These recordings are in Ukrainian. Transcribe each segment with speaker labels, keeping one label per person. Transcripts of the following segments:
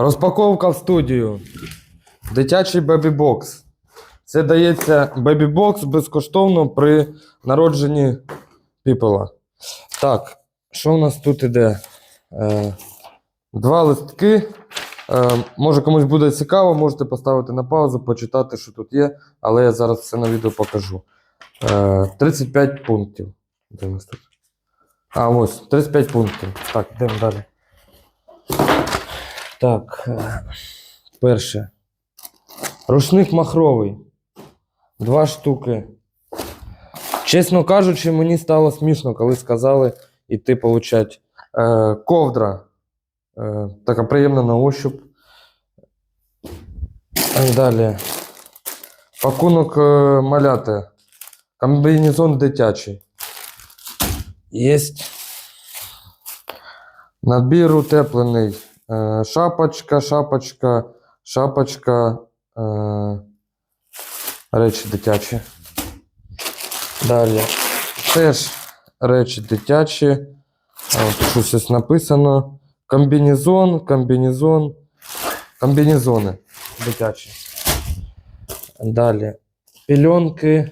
Speaker 1: Розпаковка в студію. Дитячий бебі-бокс. Це дається бебі-бокс безкоштовно при народженні піпела. Так, що у нас тут іде? Е, два листки. Е, може комусь буде цікаво, можете поставити на паузу, почитати, що тут є, але я зараз все на відео покажу. Е, 35 пунктів. Де у нас тут? А, ось, 35 пунктів. Так, йдемо далі. Так, е, перше. Рушник махровий. Два штуки. Чесно кажучи, мені стало смішно, коли сказали іти получать. Е, ковдра. Е, така приємна на ощуп. Е, Далі. Пакунок е, маляти. Комбінезон дитячий. Єсть. Набір утеплений. Е, шапочка, шапочка, шапочка. Е, речі дитячі. Далі. Теж речі дитячі. А, От тут щось написано. Комбінезон, комбінезон. Комбінезони дитячі. Далі. Пільонки.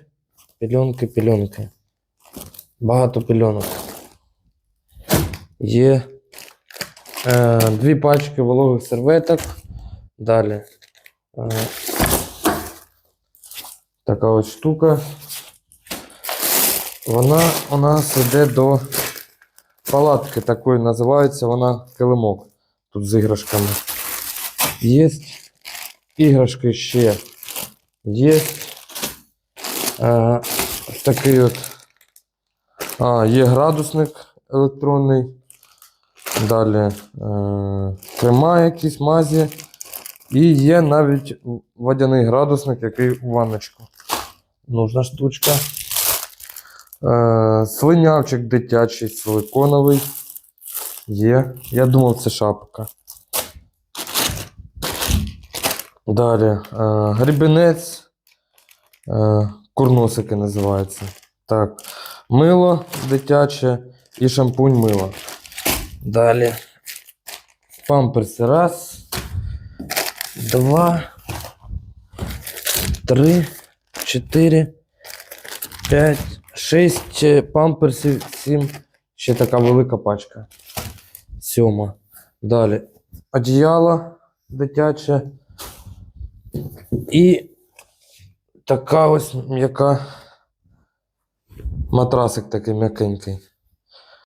Speaker 1: Пільонки, пільонки. Багато пільонок. Є е, дві пачки вологих серветок. Далі. Е, така ось штука. Вона у нас йде до палатки такої називається вона килимок. Тут з іграшками. Є іграшки ще є. Е, такий от. А, є градусник електронний. Далі е, крема якісь мазі. І є навіть водяний градусник, який у ванночку. Нужна штучка. Е, слинявчик дитячий, силиконовий. Є. Я думав, це шапка. Далі. Е, грібінець. Е, курносики називається. Так. Мило дитяче і шампунь мила. Далі. Памперси. Раз. Два. Три. Чотири. П'ять. Шість е, памперсів. Сім. Ще така велика пачка. Сьома. Далі. Одіяло дитяче. І така ось м'яка матрасик такий м'якенький.